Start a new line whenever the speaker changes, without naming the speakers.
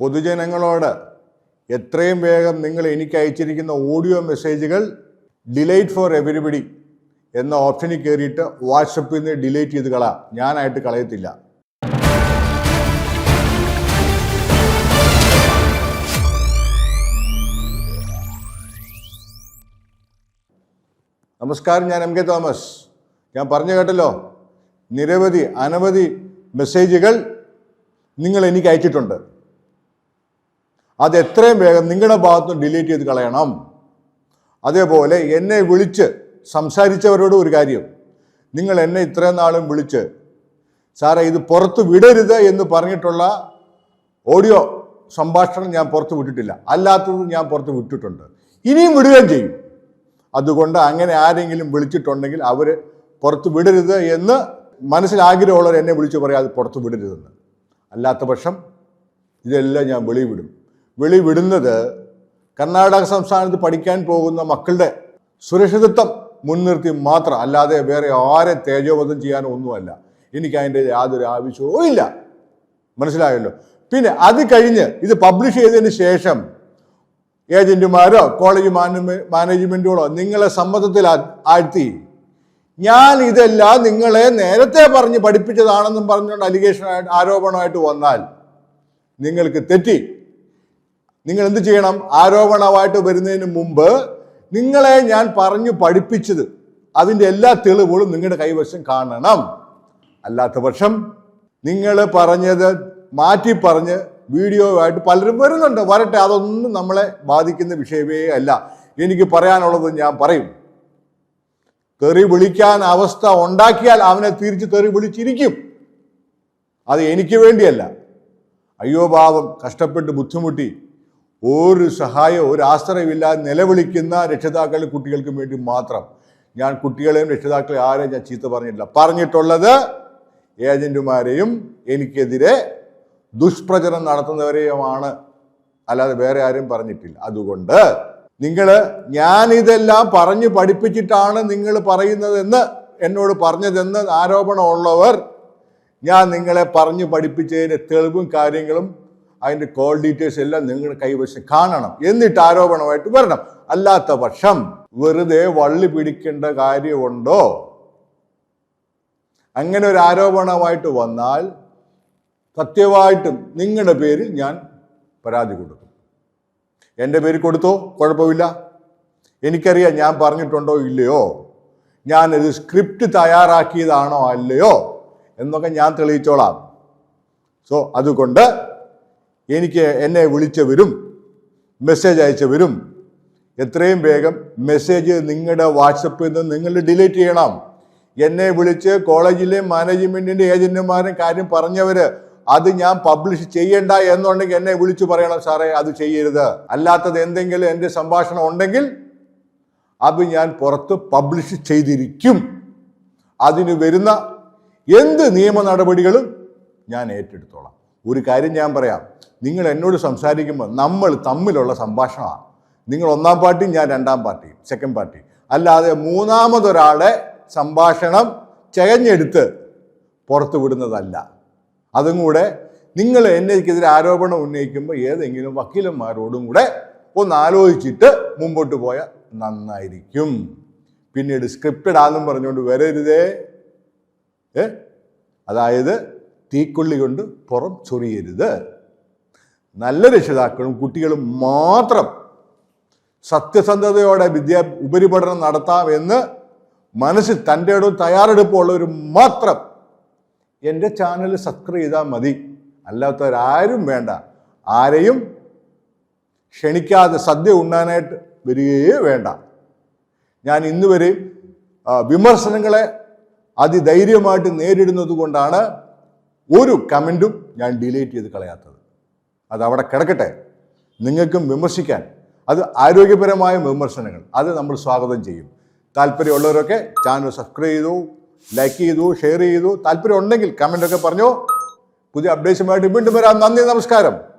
പൊതുജനങ്ങളോട് എത്രയും വേഗം നിങ്ങൾ എനിക്ക് അയച്ചിരിക്കുന്ന ഓഡിയോ മെസ്സേജുകൾ ഡിലൈറ്റ് ഫോർ എവരിബഡി എന്ന ഓപ്ഷനിൽ കയറിയിട്ട് വാട്സപ്പിൽ നിന്ന് ഡിലീറ്റ് ചെയ്ത് കളാം ഞാനായിട്ട് കളയത്തില്ല. നമസ്കാരം ഞാൻ എം കെ തോമസ്. ഞാൻ പറഞ്ഞു കേട്ടല്ലോ നിരവധി അനവധി മെസ്സേജുകൾ നിങ്ങൾ എനിക്ക് അയച്ചിട്ടുണ്ട്. അത് എത്രയും വേഗം നിങ്ങളുടെ ഭാഗത്തുനിന്ന് ഡിലീറ്റ് ചെയ്ത് കളയണം. അതേപോലെ എന്നെ വിളിച്ച് സംസാരിച്ചവരോട് ഒരു കാര്യം. നിങ്ങൾ എന്നെ ഇത്രയും നാളും വിളിച്ച് സാറേ ഇത് പുറത്ത് വിടരുത് എന്ന് പറഞ്ഞിട്ടുള്ള ഓഡിയോ സംഭാഷണം ഞാൻ പുറത്ത് വിട്ടിട്ടില്ല. അല്ലാത്തത് ഞാൻ പുറത്ത് വിട്ടിട്ടുണ്ട്. ഇനിയും വിടുകയും ചെയ്യും. അതുകൊണ്ട് അങ്ങനെ ആരെങ്കിലും വിളിച്ചിട്ടുണ്ടെങ്കിൽ അവർ പുറത്ത് വിടരുത് എന്ന് മനസ്സിൽ ആഗ്രഹമുള്ളവർ എന്നെ വിളിച്ച് പറയാം അത് പുറത്ത് വിടരുതെന്ന്. അല്ലാത്ത പക്ഷം ഇതെല്ലാം ഞാൻ വെളിവിടും വെളിവിടുന്നത് കർണാടക സംസ്ഥാനത്ത് പഠിക്കാൻ പോകുന്ന മക്കളുടെ സുരക്ഷിതത്വം മുൻനിർത്തി മാത്രം അല്ലാതെ വേറെ ആരെ തേജോവധം ചെയ്യാനോ ഒന്നുമല്ല. എനിക്ക് അതിന്റെ യാതൊരു ആവശ്യവും ഇല്ല. മനസ്സിലായല്ലോ? പിന്നെ അത് കഴിഞ്ഞ് ഇത് പബ്ലിഷ് ചെയ്തതിന് ശേഷം ഏജന്റുമാരോ കോളേജ് മാനേജ്മെന്റുകളോ നിങ്ങളെ സമ്മതത്തിൽ ആഴ്ത്തി. ഞാൻ ഇതെല്ലാം നിങ്ങളെ നേരത്തെ പറഞ്ഞ് പഠിപ്പിച്ചതാണെന്നും പറഞ്ഞുകൊണ്ട് അലിഗേഷനായിട്ട് ആരോപണമായിട്ട് വന്നാൽ നിങ്ങൾക്ക് തെറ്റി. നിങ്ങൾ എന്ത് ചെയ്യണം? ആരോപണമായിട്ട് വരുന്നതിന് മുമ്പ് നിങ്ങളെ ഞാൻ പറഞ്ഞു പഠിപ്പിച്ചത്. അതിന്റെ എല്ലാ തെളിവുകളും നിങ്ങളുടെ കൈവശം കാണണം. അല്ലാത്ത പക്ഷം നിങ്ങൾ പറഞ്ഞത് മാറ്റി പറഞ്ഞ് ആയിട്ട് പലരും വരുന്നുണ്ട്. വരട്ടെ അതൊന്നും നമ്മളെ ബാധിക്കുന്ന വിഷയമേ അല്ല. എനിക്ക് പറയാനുള്ളത് ഞാൻ പറയും. തെറി വിളിക്കാൻ അവസ്ഥ ഉണ്ടാക്കിയാൽ അവനെ തിരിച്ച് തെറി വിളിച്ചിരിക്കും. അത് എനിക്ക് വേണ്ടിയല്ല. അയ്യോ പാവം കഷ്ടപ്പെട്ട് ബുദ്ധിമുട്ടി. ഒരു സഹായവും ഒരു ആശ്രയമില്ലാതെ നിലവിളിക്കുന്ന രക്ഷിതാക്കൾ കുട്ടികൾക്കും വേണ്ടി മാത്രം. ഞാൻ കുട്ടികളെയും രക്ഷിതാക്കളെയും ആരെയും ഞാൻ ചീത്ത പറഞ്ഞിട്ടില്ല. പറഞ്ഞിട്ടുള്ളത് ഏജന്റുമാരെയും എനിക്കെതിരെ ദുഷ്പ്രചരണം നടത്തുന്നവരെയുമാണ്. അല്ലാതെ വേറെ ആരും പറഞ്ഞിട്ടില്ല. അതുകൊണ്ട് നിങ്ങൾ ഞാനിതെല്ലാം പറഞ്ഞു പഠിപ്പിച്ചിട്ടാണ് നിങ്ങൾ പറയുന്നതെന്ന് എന്നോട് പറഞ്ഞതെന്ന് ആരോപണമുള്ളവർ ഞാൻ നിങ്ങളെ പറഞ്ഞു പഠിപ്പിച്ചതിന്റെ തെളിവും കാര്യങ്ങളും അതിന്റെ കോൾ ഡീറ്റെയിൽസ് എല്ലാം നിങ്ങളുടെ കൈവശം കാണണം. എന്നിട്ട് ആരോപണമായിട്ട് വരണം. അല്ലാത്ത പക്ഷം വെറുതെ വള്ളി പിടിക്കേണ്ട കാര്യമുണ്ടോ? അങ്ങനെ ഒരു ആരോപണമായിട്ട് വന്നാൽ സത്യമായിട്ടും നിങ്ങളുടെ പേരിൽ ഞാൻ പരാതി കൊടുക്കും. എന്റെ പേര് കൊടുത്തോ? കുഴപ്പമില്ല. എനിക്കറിയാം ഞാൻ പറഞ്ഞിട്ടുണ്ടോ ഇല്ലയോ? ഞാനൊരു സ്ക്രിപ്റ്റ് തയ്യാറാക്കിയതാണോ അല്ലയോ? എന്നൊക്കെ ഞാൻ തെളിയിച്ചോളാം. സോ അതുകൊണ്ട് എനിക്ക് എന്നെ വിളിച്ചവരും മെസ്സേജ് അയച്ചവരും എത്രയും വേഗം മെസ്സേജ് നിങ്ങളുടെ വാട്സപ്പിൽ നിന്ന് നിങ്ങൾ ഡിലീറ്റ് ചെയ്യണം. എന്നെ വിളിച്ച് കോളേജിലെ മാനേജ്മെന്റിന്റെ ഏജന്റുമാരും കാര്യം പറഞ്ഞവര് അത് ഞാൻ പബ്ലിഷ് ചെയ്യണ്ട എന്നുണ്ടെങ്കിൽ എന്നെ വിളിച്ചു പറയണം സാറേ അത് ചെയ്യരുത്. അല്ലാത്തത് എന്തെങ്കിലും എന്റെ സംഭാഷണം ഉണ്ടെങ്കിൽ അത് ഞാൻ പുറത്ത് പബ്ലിഷ് ചെയ്തിരിക്കും. അതിന് വരുന്ന എന്ത് നിയമ നടപടികളും ഞാൻ ഏറ്റെടുത്തോളാം. ഒരു കാര്യം ഞാൻ പറയാം. നിങ്ങൾ എന്നോട് സംസാരിക്കുമ്പോൾ നമ്മൾ തമ്മിലുള്ള സംഭാഷണമാണ്. നിങ്ങൾ ഒന്നാം പാർട്ടിയും ഞാൻ രണ്ടാം പാർട്ടിയും സെക്കൻഡ് പാർട്ടി അല്ലാതെ മൂന്നാമതൊരാളെ സംഭാഷണം ചകഞ്ഞെടുത്ത് പുറത്തു വിടുന്നതല്ല. അതും കൂടെ നിങ്ങൾ എന്നെക്കെതിരെ ആരോപണം ഉന്നയിക്കുമ്പോൾ ഏതെങ്കിലും വക്കീലന്മാരോടും കൂടെ ഒന്ന് ആലോചിച്ചിട്ട് മുമ്പോട്ട് പോയാൽ നന്നായിരിക്കും. പിന്നീട് സ്ക്രിപ്റ്റഡ് ആണെന്നും പറഞ്ഞുകൊണ്ട് വരരുതേ. അതായത് തീക്കൊള്ളി കൊണ്ട് പുറം ചൊറിയരുത്. നല്ല രക്ഷിതാക്കളും കുട്ടികളും മാത്രം സത്യസന്ധതയോടെ വിദ്യാ ഉപരിപഠനം നടത്താമെന്ന് മനസ്സിൽ തന്റെ ഇടവും തയ്യാറെടുപ്പുള്ളവർ മാത്രം എന്റെ ചാനൽ സബ്സ്ക്രൈബ് ചെയ്താൽ മതി. അല്ലാത്തവരാരും വേണ്ട. ആരെയും ക്ഷണിക്കാതെ സദ്യ ഉണ്ണാനായിട്ട് വരികയേ വേണ്ട. ഞാൻ ഇന്നുവരെയും വിമർശനങ്ങളെ അതിധൈര്യമായിട്ട് നേരിടുന്നത് കൊണ്ടാണ് ഒരു കമന്റും ഞാൻ ഡിലീറ്റ് ചെയ്ത് കളയാത്തത്. അത് അവിടെ കിടക്കട്ടെ. നിങ്ങൾക്കും വിമർശിക്കാൻ. അത് ആരോഗ്യപരമായ വിമർശനങ്ങൾ. അത് നമ്മൾ സ്വാഗതം ചെയ്യും. താല്പര്യമുള്ളവരൊക്കെ ചാനൽ സബ്സ്ക്രൈബ് ചെയ്തു ലൈക്ക് ചെയ്തു ഷെയർ ചെയ്തു. താല്പര്യം ഉണ്ടെങ്കിൽ കമന്റൊക്കെ പറഞ്ഞോ. പുതിയ അപ്ഡേഷനുമായിട്ട് വീണ്ടും വരാം. നന്ദി നമസ്കാരം.